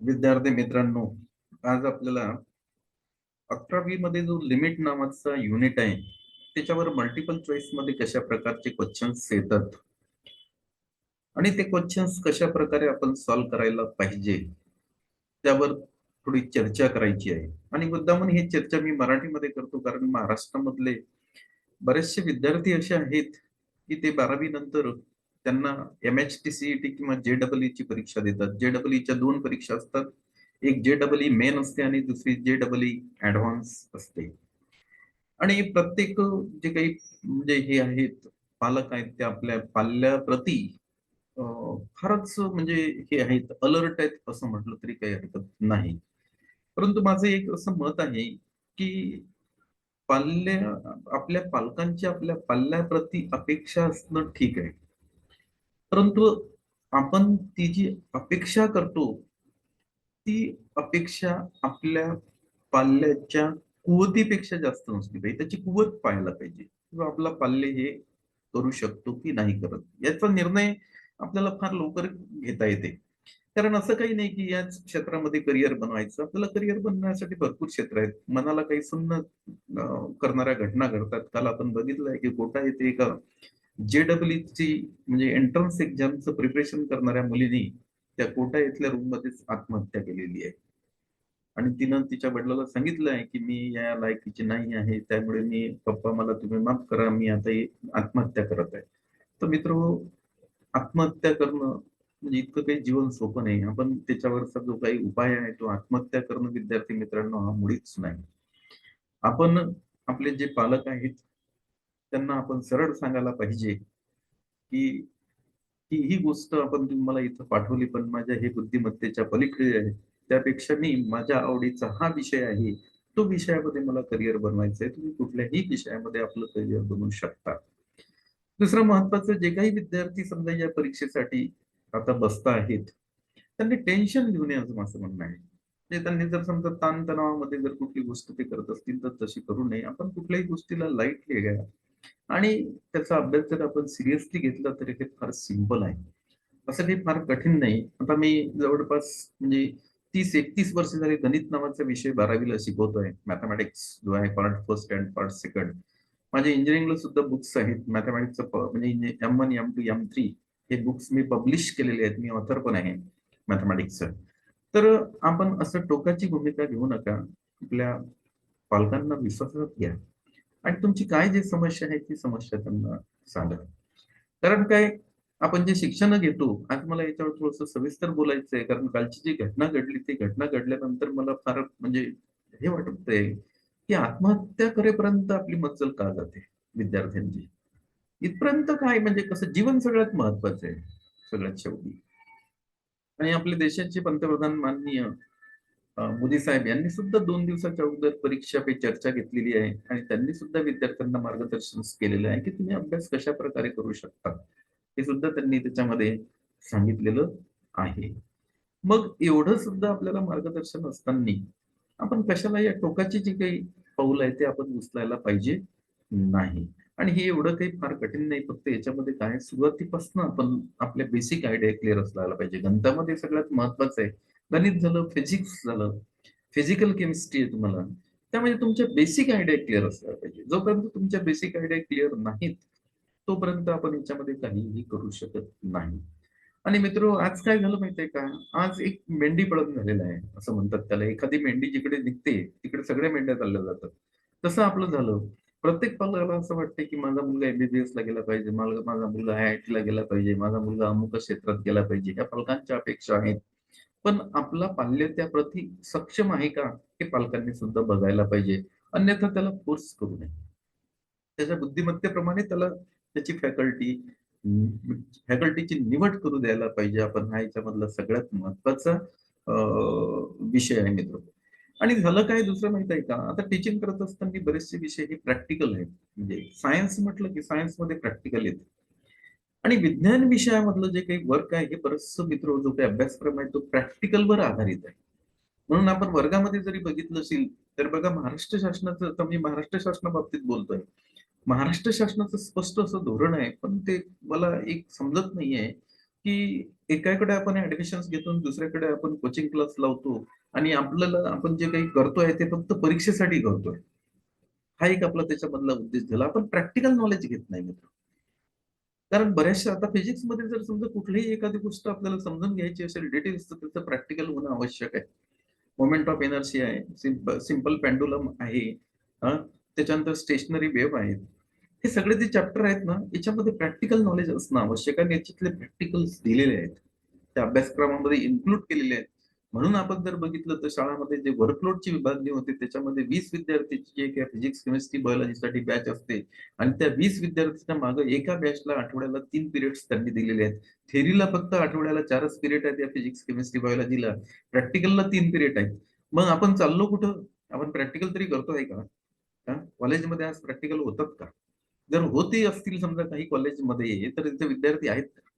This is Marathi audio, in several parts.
विद्यार्थी मित्रांनो आज आपल्याला अकरावी मध्ये जो लिमिट नावाचा युनिट आहे त्याच्यावर मल्टिपल चॉईसमध्ये कशा प्रकारचे क्वेश्चन्स येतात? आणि ते क्वेश्चन्स कशा प्रकारे आपण सॉल्व्ह करायला पाहिजे? त्यावर थोडी चर्चा करायची आहे. आणि मुद्दामून ही चर्चा मी मराठीमध्ये करतो कारण महाराष्ट्रामधले बरेचसे विद्यार्थी असे आहेत की ते बारावी नंतर त्यांना एम एच टी सीईटी किंवा जे डबल ची परीक्षा देतात. जे डबल च्या दोन परीक्षा असतात. एक जे डबल ई मेन असते आणि दुसरी जे डबल ई ऍडव्हान्स असते. आणि प्रत्येक जे काही म्हणजे हे आहेत पालक आहेत ते आपल्या पाल्याप्रती फारच म्हणजे हे आहेत अलर्ट आहेत असं म्हटलं तरी काही हरकत नाही. परंतु माझं एक असं मत आहे की पाल्या आपल्या पालकांची आपल्या पाल्याप्रती अपेक्षा असणं ठीक आहे. परंतु आपण ती जी अपेक्षा करतो ती अपेक्षा आपल्या पाल्याच्या कुवतीपेक्षा जास्त नसली पाहिजे. त्याची कुवत पाहायला पाहिजे. किंवा आपला पाल्य हे करू शकतो की नाही करत. याचा निर्णय आपल्याला फार लवकर घेता येते. कारण असं काही नाही की याच क्षेत्रामध्ये करिअर बनवायचं. आपल्याला करिअर बनवण्यासाठी भरपूर क्षेत्र आहेत. मनाला काही सुन्न करणाऱ्या घटना घडतात. काल आपण बघितलंय की कोटा येथे एका जे डब्ल्यू ची म्हणजे एंट्रन्स एक्झामचं प्रिपरेशन करणाऱ्या मुलीने त्या कोटा इथल्या रूम मध्येच आत्महत्या केलेली आहे. आणि तिनं तिच्या वडिलाला सांगितलं आहे की मी या लायकीची नाही आहे त्यामुळे मी पप्पा मला तुम्ही माफ करा मी आता आत्महत्या करत आहे. तर मित्र आत्महत्या करणं म्हणजे इतकं काही जीवन सोपं नाही. आपण त्याच्यावरचा जो काही उपाय आहे तो आत्महत्या करणं विद्यार्थी मित्रांनो हा मुळीच नाही. आपण आपले जे पालक आहेत त्यांना आपण सरळ सांगायला पाहिजे की की ही गोष्ट आपण मला इथं पाठवली पण माझ्या हे बुद्धिमत्तेच्या पलीकडे आहे. त्यापेक्षा मी माझ्या आवडीचा हा विषय आहे. तो विषयामध्ये मला करिअर बनवायचं आहे तुम्ही कुठल्याही विषयामध्ये आपलं करिअर बनवू शकता. दुसरं महत्वाचं जे काही विद्यार्थी समजा या परीक्षेसाठी आता बसता आहेत त्यांनी टेन्शन घेऊ नये असं माझं म्हणणं आहे. म्हणजे त्यांनी जर समजा ताणतणावामध्ये जर कुठली गोष्ट ते करत असतील तर तशी करू नये. आपण कुठल्याही गोष्टीला लाईटली घ्या. आणि त्याचा अभ्यास जर आपण सिरियसली घेतला तरी ते फार सिंपल आहे. असं काही फार कठीण नाही. आता मी जवळपास म्हणजे तीस एकतीस वर्ष झाले गणित नावाचा विषय बारावीला शिकवतोय. मॅथमॅटिक्स जो आहे part first and part second माझ्या इंजिनिअरिंगला सुद्धा बुक्स आहेत. मॅथमॅटिक्सचं म्हणजे M one M two M three हे बुक्स मी पब्लिश केलेले आहेत. मी ऑथर पण आहे मॅथमॅटिक्सचं तर आपण असं टोकाची भूमिका घेऊ नका. आपल्या पालकांना विश्वासात घ्या. आणि तुमची काय जी समस्या आहे ती समस्या त्यांना सांगा. कारण काय आपण जे शिक्षण घेतो आज मला याच्यावर थोडस सविस्तर बोलायचं आहे कारण कालची जी घटना घडली ती घटना घडल्यानंतर मला फार म्हणजे हे वाटतंय की आत्महत्या करेपर्यंत आपली मज्जल का जाते विद्यार्थ्यांची? इथपर्यंत काय म्हणजे कसं जीवन सगळ्यात महत्वाचं आहे सगळ्यात शेवटी. आणि आपल्या देशाचे पंतप्रधान माननीय मोदी साहेब यांनी सुद्धा दोन दिवसाच्या अगोदर परीक्षा पे चर्चा घेतलेली आहे आणि त्यांनी सुद्धा विद्यार्थ्यांना मार्गदर्शन केलेलं आहे की तुम्ही अभ्यास कशा प्रकारे करू शकता. हे सुद्धा त्यांनी त्याच्यामध्ये सांगितलेलं आहे. मग एवढं सुद्धा आपल्याला मार्गदर्शन असताना आपण कशाला या टोकाची जी काही पाऊल आहे ते आपण उचलायला पाहिजे? नाही. आणि हे एवढं काही फार कठीण नाही फक्त याच्यामध्ये काय सुरुवातीपासून आपण आपल्या बेसिक आयडिया क्लिअर असायला पाहिजे. गणितामध्ये सगळ्यात महत्वाचं आहे गणित झालं फिजिक्स झालं फिजिकल केमिस्ट्री आहे तुम्हाला. त्यामध्ये तुमच्या बेसिक आयडिया क्लिअर असल्या पाहिजे. जोपर्यंत तुमच्या बेसिक आयडिया क्लिअर नाहीत तोपर्यंत आपण याच्यामध्ये काहीही करू शकत नाही. आणि मित्र आज काय झालं माहितीये का? आज एक मेंढी पळत झालेला आहे असं म्हणतात त्याला. एखादी मेंढी जिकडे निघते तिकडे सगळ्या मेंढ्या चालल्या जातात. तसं आपलं झालं. प्रत्येक पालकाला असं वाटतं की माझा मुलगा एमबीबीएस ला गेला पाहिजे माझा मुलगा आय आय टी ला गेला पाहिजे माझा मुलगा अमुक क्षेत्रात गेला पाहिजे. या पालकांच्या अपेक्षा आहेत. पण आपला पाल्य त्याप्रती सक्षम आहे का? हे पालकांनी सुद्धा बघायला पाहिजे. अन्यथा त्याला फोर्स करू नये. त्याच्या बुद्धिमत्तेप्रमाणे त्याला त्याची फॅकल्टी फॅकल्टीची निवड करू द्यायला पाहिजे. आपण हा याच्यामधला सगळ्यात महत्त्वाचा विषय आहे मित्र. आणि झालं काय दुसरं माहीत आहे का? आता टीचिंग करत असताना बरेचसे विषय हे प्रॅक्टिकल आहेत. म्हणजे सायन्स म्हटलं की सायन्समध्ये प्रॅक्टिकल येते. आणि विज्ञान विषयामधलं जे काही वर्क आहे हे बरंच मित्र जो काही अभ्यासक्रम आहे तो प्रॅक्टिकलवर आधारित आहे. म्हणून आपण वर्गामध्ये जरी बघितलं असेल तर बघा महाराष्ट्र शासनाचं आता मी महाराष्ट्र शासनाबाबतीत बोलतोय. महाराष्ट्र शासनाचं स्पष्ट असं धोरण आहे पण ते मला एक समजत नाहीये की एकाकडे आपण ऍडमिशन घेतो दुसऱ्याकडे आपण कोचिंग क्लास लावतो आणि आपल्याला आपण जे काही करतोय ते फक्त परीक्षेसाठी करतोय. हा एक आपला त्याच्यामधला उद्देश झाला. आपण प्रॅक्टिकल नॉलेज घेत नाही मित्र. कारण बऱ्याचशा आता फिजिक्समध्ये जर समजा कुठलीही एखादी गोष्ट आपल्याला समजून घ्यायची असेल डिटेल्स तर त्याचं प्रॅक्टिकल होणं आवश्यक आहे. मोमेंट ऑफ एनर्जी आहे सिंपल सिंपल पेंडुलम आहे त्याच्यानंतर स्टेशनरी वेव्ह आहेत. हे सगळे जे चॅप्टर आहेत ना याच्यामध्ये प्रॅक्टिकल नॉलेज असणं आवश्यक आहे आणि याच्यातले प्रॅक्टिकल्स दिलेले आहेत. त्या अभ्यासक्रमामध्ये इन्क्लूड केलेले आहेत. म्हणून आपण जर बघितलं तर शाळामध्ये जे वर्कलोडची विभागणी होते त्याच्यामध्ये वीस विद्यार्थ्यांची जे काही फिजिक्स केमिस्ट्री बायोलॉजीसाठी बॅच असते. आणि त्या वीस विद्यार्थ्यांच्या मागे एका बॅचला आठवड्याला तीन पिरियड्स त्यांनी दिलेले आहेत. थेरीला फक्त आठवड्याला चारच पिरियड आहेत या फिजिक्स केमिस्ट्री बायोलॉजीला प्रॅक्टिकलला तीन पिरियड आहेत. मग आपण चाललो कुठं? आपण प्रॅक्टिकल तरी करतोय का? कॉलेजमध्ये आज प्रॅक्टिकल होतात का? जर होते असतील समजा काही कॉलेजमध्ये तर तिथे विद्यार्थी आहेत का?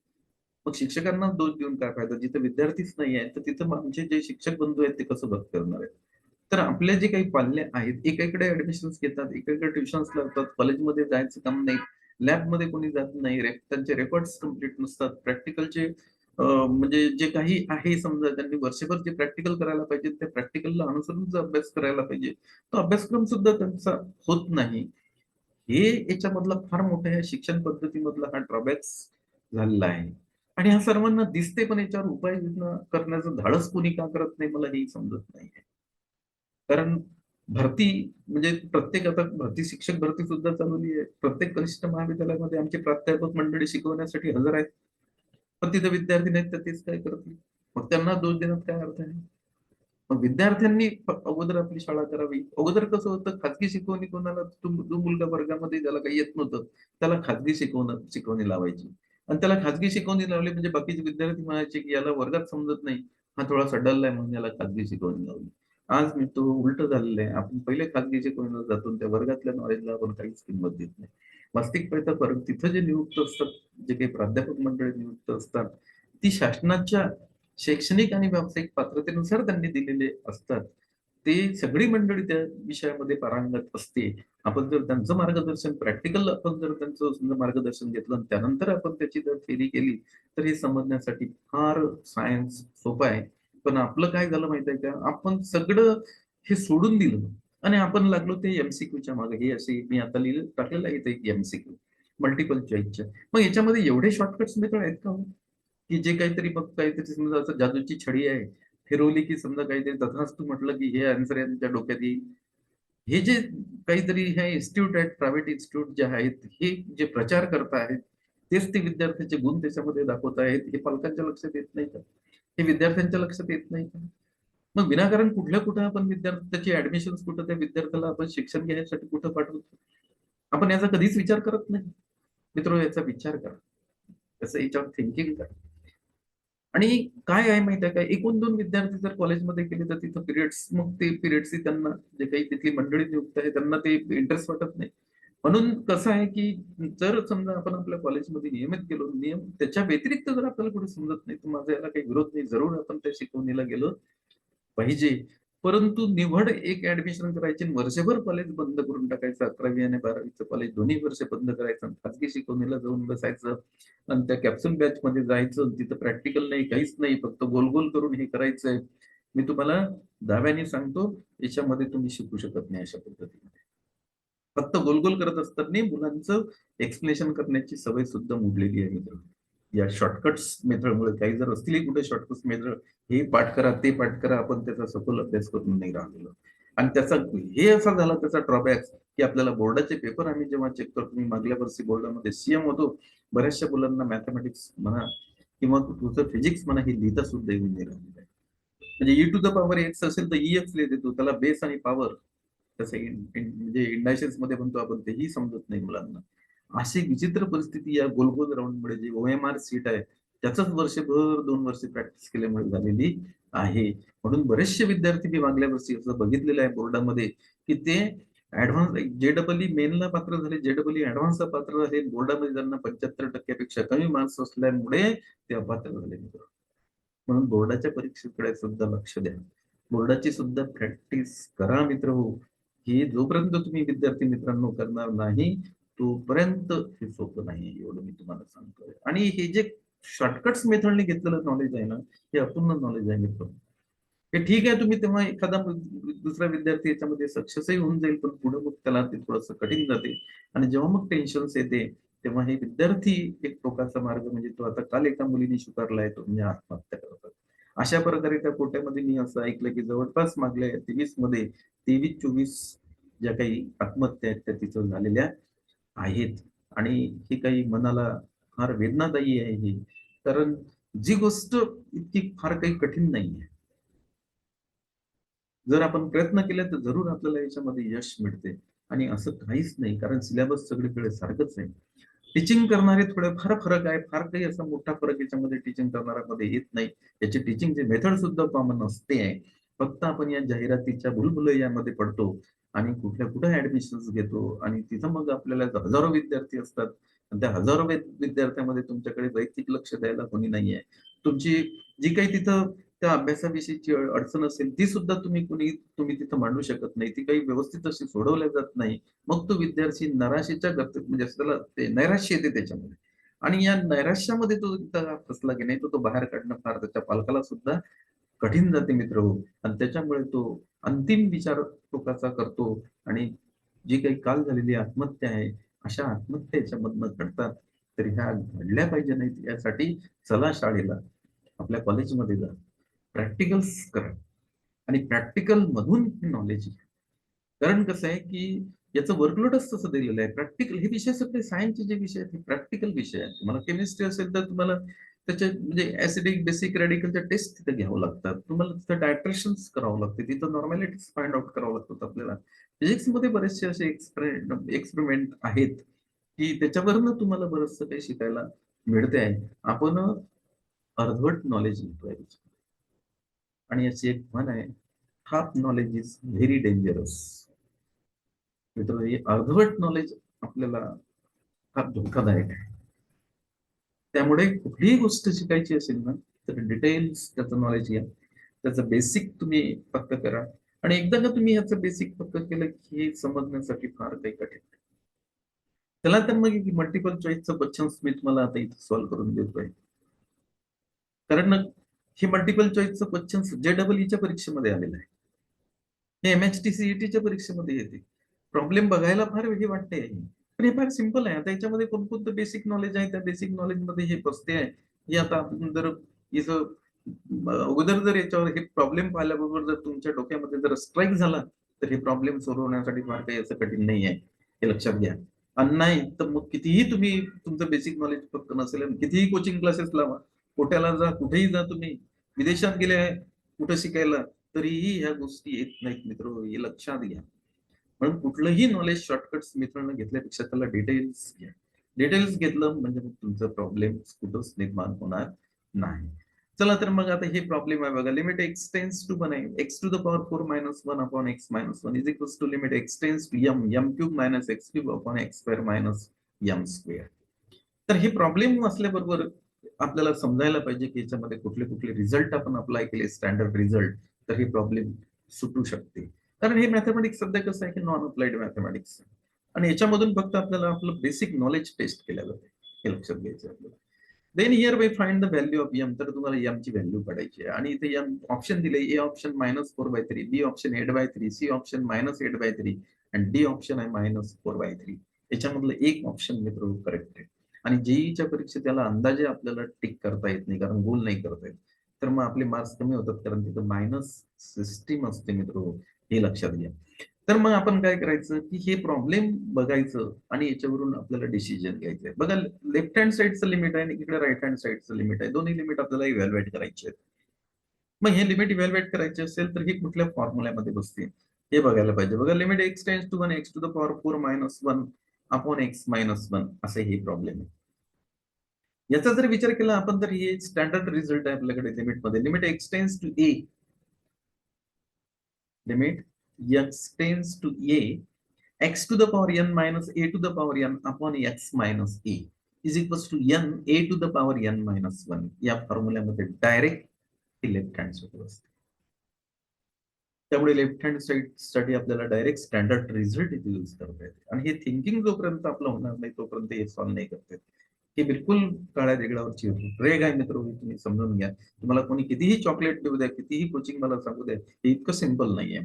मग शिक्षकांना दोष देऊन काय फायदा? जिथे विद्यार्थीच नाही आहेत तर तिथं आमचे जे शिक्षक बंधू आहेत ते कसं बघ करणार आहेत? तर आपले जे काही पाल्य आहेत एकाकडे ऍडमिशन्स घेतात एकाकडे ट्युशन्स लावतात कॉलेजमध्ये जायचं काम नाही लॅबमध्ये कोणी जात नाही रे- त्यांचे रेकॉर्ड्स कंप्लीट नसतात प्रॅक्टिकलचे म्हणजे जे काही आहे समजा त्यांनी वर्षभर जे प्रॅक्टिकल करायला पाहिजे त्या प्रॅक्टिकलला अनुसरून जो अभ्यास करायला पाहिजे. तो अभ्यासक्रम सुद्धा त्यांचा होत नाही. हे याच्यामधला फार मोठा या शिक्षण पद्धतीमधला हा ड्रॉबॅक्स झालेला आहे. आणि ह्या सर्वांना दिसते पण याच्यावर उपाययोजना करण्याचं धाडस कोणी का करत नाही मला हेही समजत नाही कारण भरती म्हणजे प्रत्येक आता भरती शिक्षक भरती सुद्धा चालवली आहे. प्रत्येक कनिष्ठ महाविद्यालयामध्ये आमचे प्राध्यापक मंडळी शिकवण्यासाठी हजर आहेत. पण तिथे विद्यार्थी नाहीत तर तेच काय करतील? मग त्यांना दोष देण्यात काय अर्थ आहे? मग विद्यार्थ्यांनी अगोदर आपली शाळा करावी. अगोदर कसं होतं? खाजगी शिकवणी कोणाला? जो मुलगा वर्गामध्ये ज्याला काही येत नव्हतं त्याला खाजगी शिकवण शिकवणी लावायची. आणि त्याला खाजगी शिकवणी लावली. म्हणजे बाकीचे विद्यार्थी म्हणायचे की याला वर्गात समजत नाही. हा थोडा सडललाय म्हणून याला खाजगी शिकवणी लावली. आज मी तो उलट झालेला आहे. आपण पहिले खाजगी शिकवणीला जातो त्या वर्गातल्या नॉलेजला आपण काहीच किंमत देत नाही. वास्तविकता फरक तिथं जे नियुक्त असतात जे काही प्राध्यापक मंडळी नियुक्त असतात ती शासनाच्या शैक्षणिक आणि व्यावसायिक पात्रतेनुसार त्यांनी दिलेले असतात. ते सगळी मंडळी त्या विषयामध्ये पारंगत असते. आपण जर त्यांचं मार्गदर्शन प्रॅक्टिकल आपण जर त्यांचं समजा मार्गदर्शन घेतलं आणि त्यानंतर आपण त्याची जर फेरी केली तर हे समजण्यासाठी फार सायन्स सोपं आहे. पण आपलं काय झालं माहीत आहे का? आपण सगळं हे सोडून दिलं. आणि आपण लागलो ते एमसीक्यूच्या मागे. हे असे मी आता लिहिलं टाकलेलं आहे इथे एमसीक्यू मल्टिपल चॉईसच्या मग याच्यामध्ये एवढे शॉर्टकट्स मेथड आहेत का हो? की जे काहीतरी मग काहीतरी समजा जादूची छडी आहे. फिरवली की समजा काहीतरी तथास्तू म्हटलं की हे आन्सर यांच्या डोक्यात येईल. हे जे काहीतरी हे इन्स्टिट्यूट आहेत प्रायव्हेट इन्स्टिट्यूट जे आहेत हे जे प्रचार करत आहेत तेच ते विद्यार्थ्यांचे गुण त्याच्यामध्ये दाखवत आहेत हे पालकांच्या लक्षात येत नाही का? हे विद्यार्थ्यांच्या लक्षात येत नाही का? मग विनाकारण कुठल्या कुठं आपण विद्यार्थी त्याची ऍडमिशन कुठं त्या विद्यार्थ्याला आपण शिक्षण घेण्यासाठी कुठं पाठवतो? आपण याचा कधीच विचार करत नाही. मित्र याचा विचार करा. त्याचं याच्यावर थिंकिंग करा. आणि काय आहे माहिती आहे का? एकूण दोन विद्यार्थी जर कॉलेजमध्ये गेले तर तिथं पिरियड्स मग ते पिरियड्स त्यांना जे काही तिथली मंडळी नियुक्त आहे त्यांना ते इंटरेस्ट वाटत नाही. म्हणून कसं आहे की जर समजा आपण आपल्या कॉलेजमध्ये नियमित गेलो नियम त्याच्या व्यतिरिक्त जर आपल्याला कुठे समजत नाही तर माझा याला काही विरोध नाही. जरूर आपण त्या शिकवणीला गेलो पाहिजे. परंतु निवड एक ऍडमिशन करायची वर्षभर कॉलेज बंद करून टाकायचं अकरावी आणि बारावीचं कॉलेज दोन्ही वर्ष बंद करायचं खाजगी शिकवणीला जाऊन बसायचं आणि त्या कॅप्सूल बॅच मध्ये जायचं तिथं प्रॅक्टिकल नाही काहीच नाही फक्त गोल गोल करून हे करायचंय. मी तुम्हाला दाव्याने सांगतो याच्यामध्ये तुम्ही शिकू शकत नाही अशा पद्धतीमध्ये. फक्त गोल गोल करत असताना मुलांचं एक्सप्लेनेशन करण्याची सवय सुद्धा मुडलेली आहे मित्रांनो. या शॉर्टकट्स मेथडमुळे काही जर असतील कुठे शॉर्टकट्स मेथड हे पाठ करा ते पाठ करा आपण त्याचा सखोल अभ्यास करून नाही राहिलेलो आणि त्याचा हे असा झाला त्याचा ड्रॉबॅक की आपल्याला बोर्डाचे पेपर आम्ही जेव्हा चेक करतो मी मागल्या वर्षी बोर्डामध्ये सीएम होतो बऱ्याचशा मुलांना मॅथमॅटिक्स म्हणा किंवा तुझं फिजिक्स म्हणा हे लिहिता सुद्धा येऊन नाही राहिलेलं आहे. म्हणजे e to the power x असेल तर ई एक्स लिहिते तो त्याला बेस आणि पॉवर त्याचं म्हणजे इंडायशन्समध्ये म्हणतो आपण तेही समजत नाही मुलांना. अशी विचित्र परिस्थिती या गोल गोल राऊंड मुळे एम ओएमआर सीट आहे त्याच वर्षभर दोन वर्ष प्रॅक्टिस केल्यामुळे झालेली आहे. म्हणून बरेचसे विद्यार्थी मी मागल्या वर्षी असं बघितलेलं आहे बोर्डामध्ये की ते ऍडव्हान्स जे डबल मेनला पात्र झाले जे डबल ई ऍडव्हान्सला पात्र झाले बोर्डामध्ये त्यांना पंच्याहत्तर टक्क्यापेक्षा कमी मार्क्स असल्यामुळे ते अपात्र झाले. मित्र म्हणून बोर्डाच्या परीक्षेकडे सुद्धा लक्ष द्या. बोर्डाची सुद्धा प्रॅक्टिस करा मित्र हो. ही जोपर्यंत तुम्ही विद्यार्थी मित्रांनो करणार नाही तोपर्यंत हे सोपं नाही एवढं मी तुम्हाला सांगतोय. आणि हे जे शॉर्टकट्स मेथडने घेतलेलं नॉलेज आहे ना हे अपूर्ण नॉलेज आहे मित्र हे ठीक आहे तुम्ही तेव्हा एखादा दुसरा विद्यार्थी याच्यामध्ये सक्सेसही होऊन जाईल पण पुढे मग त्याला ते थोडंसं कठीण जाते. आणि जेव्हा मग टेन्शन्स येते तेव्हा हे विद्यार्थी एक टोकाचा मार्ग म्हणजे तो आता काल एका मुलीने स्वीकारलाय तो म्हणजे आत्महत्या करतात. अशा प्रकारे त्या कोट्यामध्ये मी असं ऐकलं की जवळपास मागल्या तेवीसमध्ये तेवीस चोवीस ज्या काही आत्महत्या आहेत त्या तिथं झालेल्या. आहेत. आणि ही काही मनाला फार वेदनादायी आहे ही. कारण जी गोष्ट इतकी फार काही कठीण नाही आहे जर आपण प्रयत्न केले तर जरूर आपल्याला याच्यामध्ये यश मिळते. आणि असं काहीच नाही कारण सिलेबस सगळीकडे सारखंच आहे. टीचिंग करणारे थोडे फार फरक आहे. फार काही असा मोठा फरक याच्यामध्ये टीचिंग करणाऱ्यामध्ये येत नाही. याचे टीचिंगचे मेथड सुद्धा कॉमन असते. आहे फक्त आपण या जाहिरातीच्या भुलभुलैयामध्ये पडतो. आणि कुठल्या कुठं ऍडमिशन घेतो? आणि तिथं मग आपल्याला हजारो विद्यार्थी असतात. आणि त्या हजारो विद्यार्थ्यांमध्ये तुमच्याकडे वैयक्तिक लक्ष द्यायला कोणी नाहीये. तुमची जी काही तिथं त्या अभ्यासाविषयीची अडचण असेल ती सुद्धा तुम्ही कुणी तुम्ही तिथं मांडू शकत नाही. ती काही व्यवस्थित अशी सोडवल्या जात नाही. मग तो विद्यार्थी नराशेच्या गतीत म्हणजे त्याला ते नैराश्य येते त्याच्यामध्ये. आणि या नैराश्यामध्ये तो फसला की नाही तो तो बाहेर काढणं फार त्याच्या पालकाला सुद्धा कठीण जाते मित्र हो. आणि त्याच्यामुळे तो अंतिम विचार टोकाचा करतो आणि जी काही काल झालेली आत्महत्या आहे अशा आत्महत्याच्या मधनं घडतात. तर ह्या घडल्या पाहिजे नाहीत यासाठी चला शाळेला आपल्या कॉलेजमध्ये जा. प्रॅक्टिकल्स करा. आणि प्रॅक्टिकल मधून हे नॉलेज घ्या. कारण कसं आहे की याचं वर्कलोडच तसं दिलेलं आहे. प्रॅक्टिकल हे विषय सगळे सायन्सचे जे विषय आहेत हे प्रॅक्टिकल विषय आहेत. तुम्हाला केमिस्ट्री असेल तर तुम्हाला त्याचे म्हणजे ऍसिडिक बेसिक रेडिकलच्या टेस्ट तिथे घ्यावं लागतात. तुम्हाला तिथं डायट्रेशन्स करावं लागते. तिथं नॉर्मॅलिटीज फाइंड आउट करावं लागतात आपल्याला. फिजिक्समध्ये बरेचसे असे एक्सपेरिमेंट आहेत की त्याच्यावरनं तुम्हाला बरंचसं काही शिकायला मिळते आहे आपण अर्धवट नॉलेज घेतोय आणि याची एक म्हण आहे half knowledge is very dangerous मित्र हे अर्धवट नॉलेज आपल्याला फार धोकादायक आहे. त्यामुळे कुठलीही गोष्ट शिकायची असेल ना तर डिटेल्स त्याचं नॉलेज घ्या. त्याचं बेसिक तुम्ही पक्क करा. आणि एकदा का तुम्ही याचं बेसिक पक्क केलं की हे समजण्यासाठी फार काही कठीण चला तर मग मल्टिपल चॉईसचं क्वेश्चन मी तुम्हाला आता इथं सॉल्व्ह करून देतोय कारण हे मल्टिपल चॉईसचं क्वेश्चन जे डबल ईच्या परीक्षेमध्ये आलेलं आहे. हे एम एच टी सीईटीच्या परीक्षेमध्ये येते. प्रॉब्लेम बघायला फार वेगळी वाटते पण हे फार सिंपल आहे. आता याच्यामध्ये कोणकोणतं बेसिक नॉलेज आहे? त्या बेसिक नॉलेजमध्ये हे बसते आहे. हे आता आपण जर इथं अगोदर जर याच्यावर हे प्रॉब्लेम पाहिल्याबरोबर जर तुमच्या डोक्यामध्ये जर स्ट्राईक झाला तर हे प्रॉब्लेम सोडवण्यासाठी फार काही असं कठीण नाही आहे हे लक्षात घ्या. आणि नाही तर मग कितीही तुम्ही तुमचं बेसिक नॉलेज फक्त नसेल कितीही कोचिंग क्लासेस लावा. कोट्याला जा कुठेही जा तुम्ही. विदेशात गेले कुठं शिकायला तरीही ह्या गोष्टी येत नाहीत मित्र. हे लक्षात घ्या. म्हणून कुठलंही नॉलेज शॉर्टकट्स मित्रांनो घेतल्यापेक्षा त्याला डिटेल्स घ्या. डिटेल्स घेतलं म्हणजे मग तुमचं प्रॉब्लेम कुठंच निर्माण होणार नाही. चला तर मग आता हे प्रॉब्लेम आहे बघा. लिमिट एक्सटेन्स टू पण आहे. X to the power four minus one upon x minus one is equals to limit x tends to m m cube minus x cube upon x square minus m square तर हे प्रॉब्लेम असल्याबरोबर आपल्याला समजायला पाहिजे की याच्यामध्ये कुठले कुठले रिझल्ट आपण अप्लाय केले स्टँडर्ड रिझल्ट तर हे प्रॉब्लेम सुटू शकते. कारण हे मॅथमॅटिक्स सध्या कसं आहे की नॉन अप्लाइड मॅथमॅटिक्स आणि याच्यामधून फक्त आपल्याला आपलं बेसिक नॉलेज टेस्ट केल्या जाते. हे लक्षात घ्यायचं आपल्याला. Then here by find the value of m तर तुम्हाला एम व्हॅल्यू काढायची आहे. आणि इथे एम ऑप्शन दिले. A option minus four by three B option eight by three C option minus eight by three आणि डी ऑप्शन आहे मायनस फोर बाय थ्री याच्यामधलं एक ऑप्शन मित्र करेक्ट आहे. आणि जेईच्या परीक्षेत त्याला अंदाजे आपल्याला टिक करता येत नाही कारण गोल नाही करता येत. तर मग आपले मार्क्स कमी होतात कारण तिथं मायनस सिस्टीम असते मित्र. हे लक्षात घ्या. तर मग आपण काय करायचं की हे प्रॉब्लेम बघायचं आणि याच्यावरून आपल्याला डिसिजन घ्यायचं आहे. बघा लेफ्ट हँड साईडचं लिमिट आहे आणि इकडे राईट हँड साईडचं लिमिट आहे. दोन्ही लिमिट आपल्याला इव्हॅल्युएट करायचे आहेत. मग हे लिमिट इव्हॅल्युएट करायचे असेल तर हे कुठल्या फॉर्म्युल्यामध्ये बसते? हे बघायला पाहिजे. बघा limit x tends to one x to the power four minus one upon x minus one असे हे प्रॉब्लेम आहे. याचा जर विचार केला आपण तर हे स्टँडर्ड रिझल्ट आहे आपल्याकडे लिमिटमध्ये. Limit x tends to a limit tends to a x to the power n minus a to the power n upon x minus a is equals to n a to the power n minus one या फॉर्म्युल्यामध्ये डायरेक्ट लेफ्ट हँड साईड असते. त्यामुळे लेफ्ट हँड साईडसाठी आपल्याला डायरेक्ट स्टँडर्ड रिझल्ट इथे यूज करता येते. आणि हे थिंकिंग जोपर्यंत आपलं होणार नाही तोपर्यंत हे सॉल्व्ह नाही करता येत. हे बिलकुल काळ्या दगडावरची रेग आहे मित्र तुम्ही समजून घ्या. तुम्हाला कोणी कितीही चॉकलेट देऊ द्या कितीही कोचिंग मला सांगू द्या हे इतकं सिंपल नाहीये.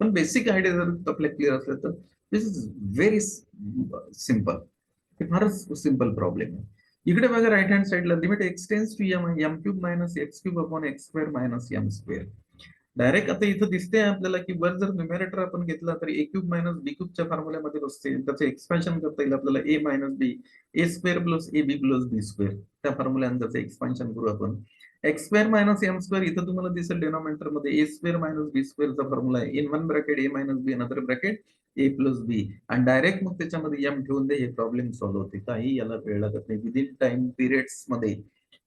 पण बेसिक आयडिया जर आपल्या क्लिअर असल्या तर दिस इज व्हेरी सिंपल हे फारच सिंपल प्रॉब्लेम आहे. इकडे बघा राईट हँड साईडला limit x tends to m m cube minus x cube upon x square minus m square direct आता इथं दिसते आपल्याला की वर जर न्युमेरेटर आपण घेतला तर ए क्यूब मायनस बी क्यूबच्या फॉर्म्युल्यामध्ये बसते. त्याचं एक्सपान्शन करता येईल आपल्याला a minus b a square plus a b plus b square त्या फॉर्म्युल्यानं त्याचं एक्सपान्शन करू आपण. X square minus m square इथं तुम्हाला दिसेल डेनोमिनेटरमध्ये ए स्क्वेअर मायनस बी स्क्वेअरचा फॉर्म्युला आहे. In one bracket a minus b another bracket a plus b आणि डायरेक्ट मग त्याच्यामध्ये एम ठेवून दे हे प्रॉब्लेम सॉल्व्ह होते. काही याला वेळ लागत नाही. विदिन टाइम पिरियड्समध्ये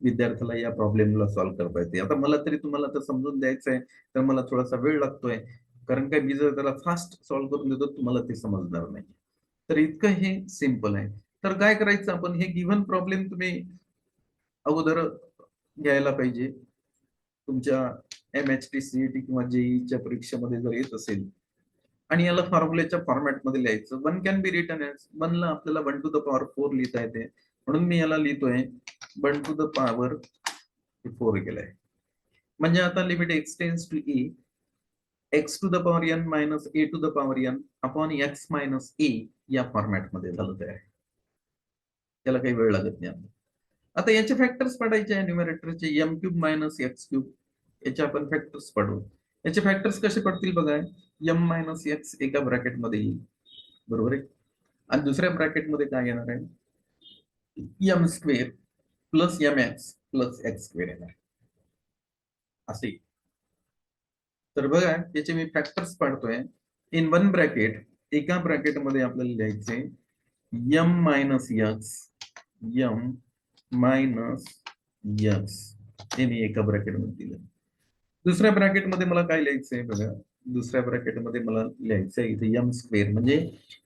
विद्यार्थ्याला या प्रॉब्लेमला सॉल्व्ह करता येते. आता मला तरी तुम्हाला तर समजून द्यायचं आहे तर मला थोडासा वेळ लागतोय. कारण काय मी जर त्याला फास्ट सॉल्व्ह करून देतो तुम्हाला ते समजणार नाही. तर इतकं हे सिंपल आहे. तर काय करायचं आपण? हे गिव्हन प्रॉब्लेम तुम्ही अगोदर घ्यायला पाहिजे. तुमच्या एम एच टी सी किंवा जेईच्या परीक्षेमध्ये जर येत असेल आणि याला फॉर्म्युलेच्या फॉर्मॅटमध्ये लिहायचं one can be written one वनला आपल्याला one to the power four लिहिता येते. म्हणून मी याला लिहितोय one to the power four गेलाय म्हणजे आता limit x tends to a x to the power n minus a to the power n upon x minus a या फॉर्मॅटमध्ये झालं तयार. त्याला काही वेळ लागत नाही आता. याचे फॅक्टर्स पडायचे आहे न्युमेरेटरचे m cube minus x cube याचे आपण फॅक्टर्स पडू. याचे फॅक्टर्स कसे पडतील बघा एम मायनस एक्स एका ब्रॅकेटमध्ये येईल. बरोबर आहे? आणि दुसऱ्या ब्रॅकेटमध्ये काय येणार आहे? M square plus m x plus x square येणार. असे. तर बघा याचे मी फॅक्टर्स पाडतोय. इन वन ब्रॅकेट एका ब्रॅकेटमध्ये आपल्याला लिहायचे m minus x m minus x हे मी एका ब्रॅकेटमध्ये दिलं. दुसऱ्या ब्रॅकेटमध्ये मला काय लिहायचंय बघा? दुसऱ्या ब्रॅकेटमध्ये मला लिहायचं म्हणजे आहे इथे एम स्क्वेअर म्हणजे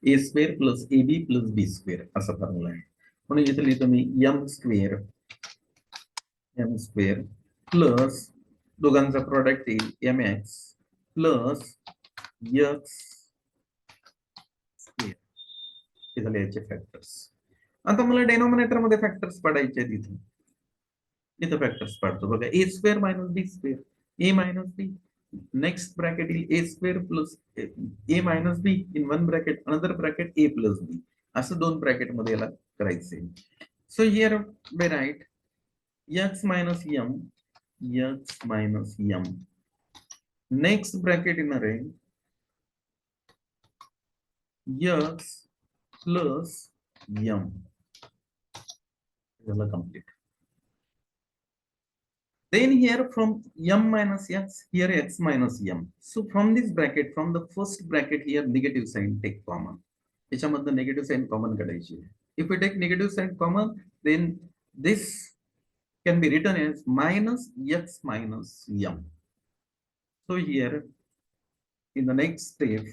a square plus a b plus b square असा फॉर्म्युला आहे. म्हणून इथे लिहितो मी m square m square plus दोघांचा प्रॉडक्ट येईल m x plus x square हे झाले याचे फॅक्टर्स आता मला डेनॉमिनेटरमध्ये फॅक्टर्स पडायचे आहेत इथे. इथं फॅक्टर्स पाडतो. बघा a square minus b square a minus b next bracket येईल a square plus a minus b in one bracket another bracket a plus b असं दोन ब्रॅकेटमध्ये याला करायचंय so here we write x minus m x minus m next bracket येणार आहे एक्स प्लस एम झालं complete Then here from m minus x, here x minus m. So from this bracket, from the first bracket here, negative sign take common. याच्यामधनं negative sign common काढायची. If we take negative sign common, then this can be written as minus x minus m. So here, in the next step,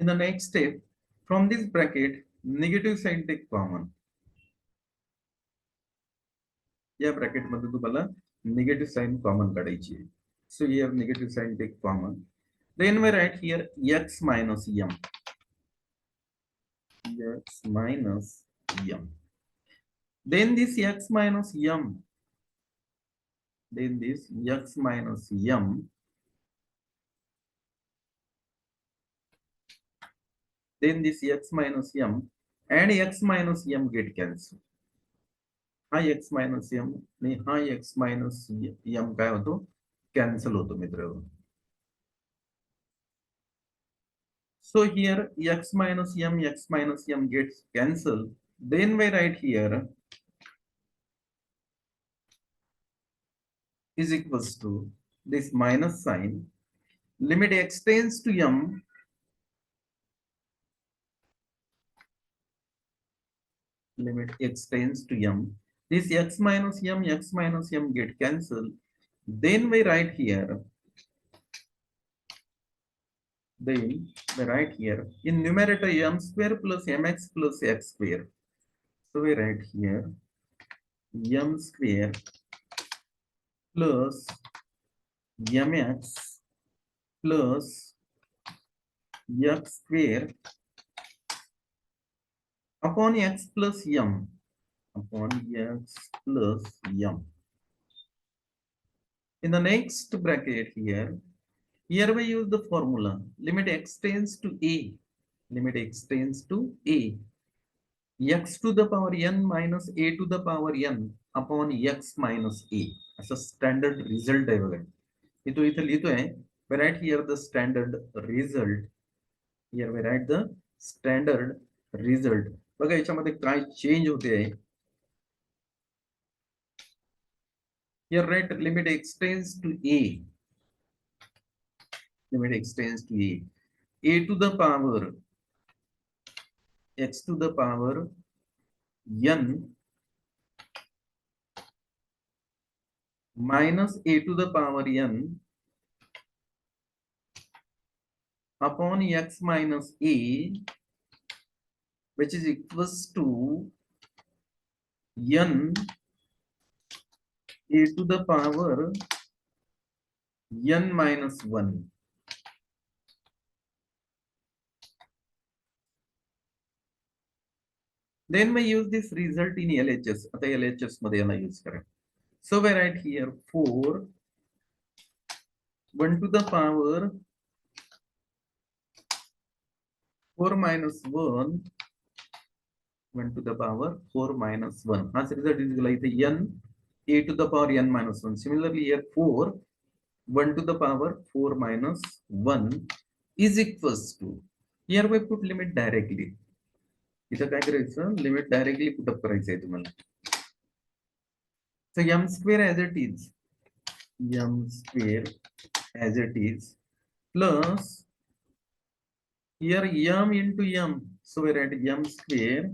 In the next step, from this bracket, negative sign take common. या ब्रॅकेटमध्ये तुम्हाला निगेटिव्ह साइन कॉमन काढायची आहे. So here negative sign take common then we write here x minus m x minus m then this x minus m then this x minus m then this x minus m and x minus m get cancelled. हा एक्स मायनस एम आणि हा एक्स मायनस एम काय होतो कॅन्सल होतो मित्र so here x minus m x minus m gets cancel then we write here is equals to this minus sign limit x tends to m limit x tends to m this x minus m, x minus m get cancelled. Then we write here, then we write here, in numerator m square plus mx plus x square. So we write here, m square plus mx plus x square upon x plus m upon x plus m. In the next bracket here, here we use the formula limit x tends to a, limit x tends to a, x to the power n minus a to the power n upon x minus a. असं स्टँडर्ड रिझल्ट आहे बघा मी तो इथे लिहितोय we write here the standard result here we write the standard result बघा याच्यामध्ये काय चेंज होते आहे Here right limit extends to a. Limit extends to a. a to the power x to the power n minus a to the power n upon x minus a which is equals to n a to the power n minus 1. Then we use this result in LHS. At the LHS madhyana use correct. So we write here 4 1 to the power 4 minus 1 1 to the power 4 minus 1. As result is like the n a to the power n minus 1. Similarly, here 4, 1 to the power 4 minus 1 is equals to, here we put limit directly. इथं काय करायचं लिमिट डायरेक्टली पुटअप करायचं आहे तुम्हाला So m square as it is, m square as it is, plus here m into m, so we write m square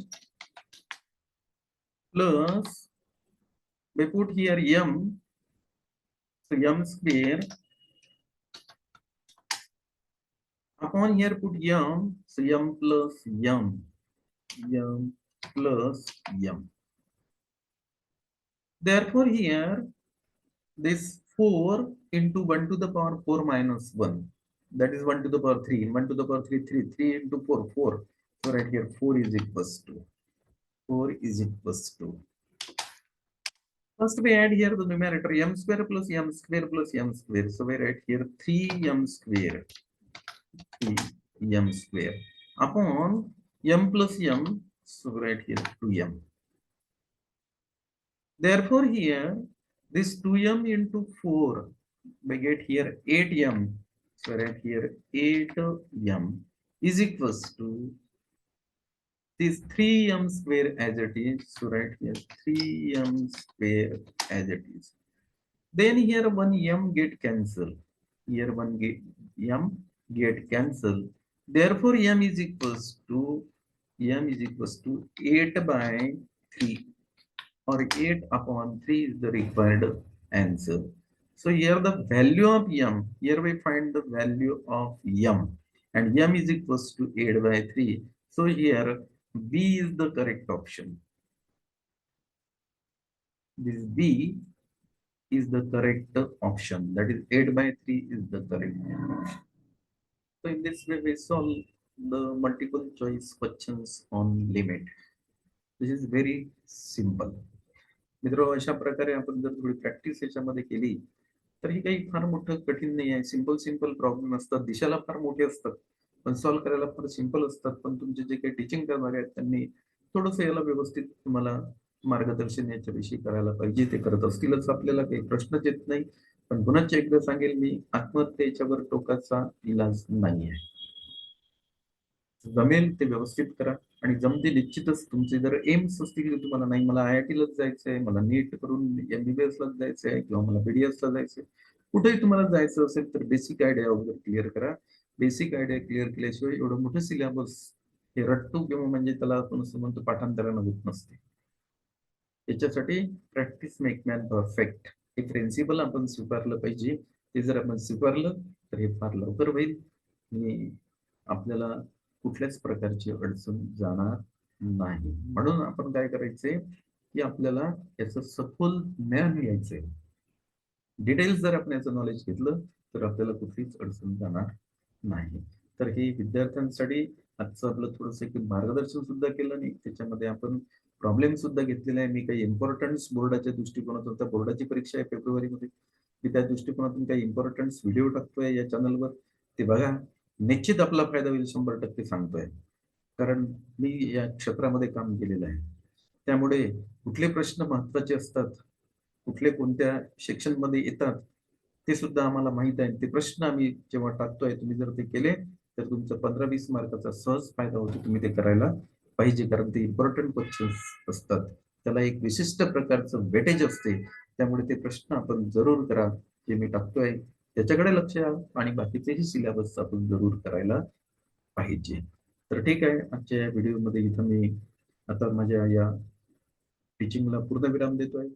plus we put here m. So m square. Upon here put m. So m plus m. M plus m. Therefore here this 4 into 1 to the power 4 minus 1 that is 1 to the power 3 1 to the power 3 3 3 into 4 4 so right here 4 is equals to. 4 is equals to First, we add here the numerator m square plus m square plus m square. So we write here 3m square. 3m square upon m plus m. So we write here 2m. Therefore, here this 2m into 4, we get here 8m. So we write here 8m is equals to this 3m square as it is. So right here 3m square as it is. Then here one m get cancelled. Here one get m get cancelled. Therefore m is equals to m is equals to 8 by 3 or 8 upon 3 is the required answer. So here the value of m, here we find the value of m and m is equals to 8 by 3. So here B is the correct option. This B is the correct option. That is 8 by 3 is the correct option. So in this way we solve the multiple choice questions on limit. This is very simple. मित्र अशा प्रकारे आपण जर थोडी प्रॅक्टिस याच्यामध्ये केली तर ही काही फार मोठं कठीण नाही आहे सिंपल सिंपल प्रॉब्लेम असतात दिशाला फार मोठे असतात पण सॉल्व्ह करायला फार सिंपल असतात. पण तुमचे जे काही टीचिंग करणारे आहेत त्यांनी थोडस याला व्यवस्थित तुम्हाला मार्गदर्शन याच्याविषयी करायला पाहिजे. ते करत असतीलच आपल्याला काही प्रश्नच येत नाही. पण पुन्हा एकदा सांगेल मी आत्महत्येच्यावर टोकाचा इलाज नाही आहे जमेल ते व्यवस्थित करा. आणि जमते निश्चितच तुमचे जर एम्स असतील की तुम्हाला नाही मला आय आय टीलाच आहे मला नीट करून एमबीबीएसलाच जायचं आहे किंवा मला बीडीएस ला जायचंय. कुठेही तुम्हाला जायचं असेल तर बेसिक आयडिया वगैरे क्लिअर करा. बेसिक आयडिया क्लिअर केल्याशिवाय एवढं मोठं सिलेबस हे रट्टू किंवा म्हणजे त्याला आपण असं म्हणतो पाठांतरानं होत नसते. याच्यासाठी प्रॅक्टिस मेक मॅन परफेक्ट हे प्रिन्सिपल आपण स्वीकारलं पाहिजे. ते जर आपण स्वीकारलं तर हे फार लवकर होईल. आणि आपल्याला कुठल्याच प्रकारची अडचण जाणार नाही. म्हणून आपण काय करायचंय की आपल्याला याचं सखोल ज्ञान घ्यायचंय. डिटेल्स जर आपण याचं नॉलेज घेतलं तर आपल्याला कुठलीच अडचण जाणार नाही. तर हे विद्यार्थ्यांसाठी आजचं आपलं थोडस एक मार्गदर्शन सुद्धा केलं नाही त्याच्यामध्ये आपण प्रॉब्लेम सुद्धा घेतलेला आहे. मी काही इम्पॉर्टन्स बोर्डाच्या दृष्टिकोनातून त्या बोर्डाची परीक्षा आहे फेब्रुवारीमध्ये. मी त्या दृष्टिकोनातून काही इम्पॉर्टन्स व्हिडिओ टाकतोय या चॅनलवर ते बघा. निश्चित आपला फायदा होईल शंभर टक्के सांगतोय. कारण मी या क्षेत्रामध्ये काम केलेलं आहे. त्यामुळे कुठले प्रश्न महत्त्वाचे असतात कुठले कोणत्या सेक्शनमध्ये येतात ते सुद्धा आम्हाला माहीत आहे. ते प्रश्न आम्ही जेव्हा टाकतोय तुम्ही जर ते केले तर तुमचा पंधरा वीस मार्काचा सहज फायदा होतो तुम्ही ते करायला पाहिजे. कारण ते इम्पॉर्टंट क्वेश्चन्स असतात. त्याला एक विशिष्ट प्रकारचं वेटेज असते. त्यामुळे ते प्रश्न आपण जरूर करा जे मी टाकतोय. त्याच्याकडे लक्ष द्या आणि बाकीचेही सिलेबस आपण जरूर करायला पाहिजे. तर ठीक आहे आजच्या या व्हिडिओमध्ये इथं मी आता माझ्या या टीचिंगला पूर्ण विराम देतोय.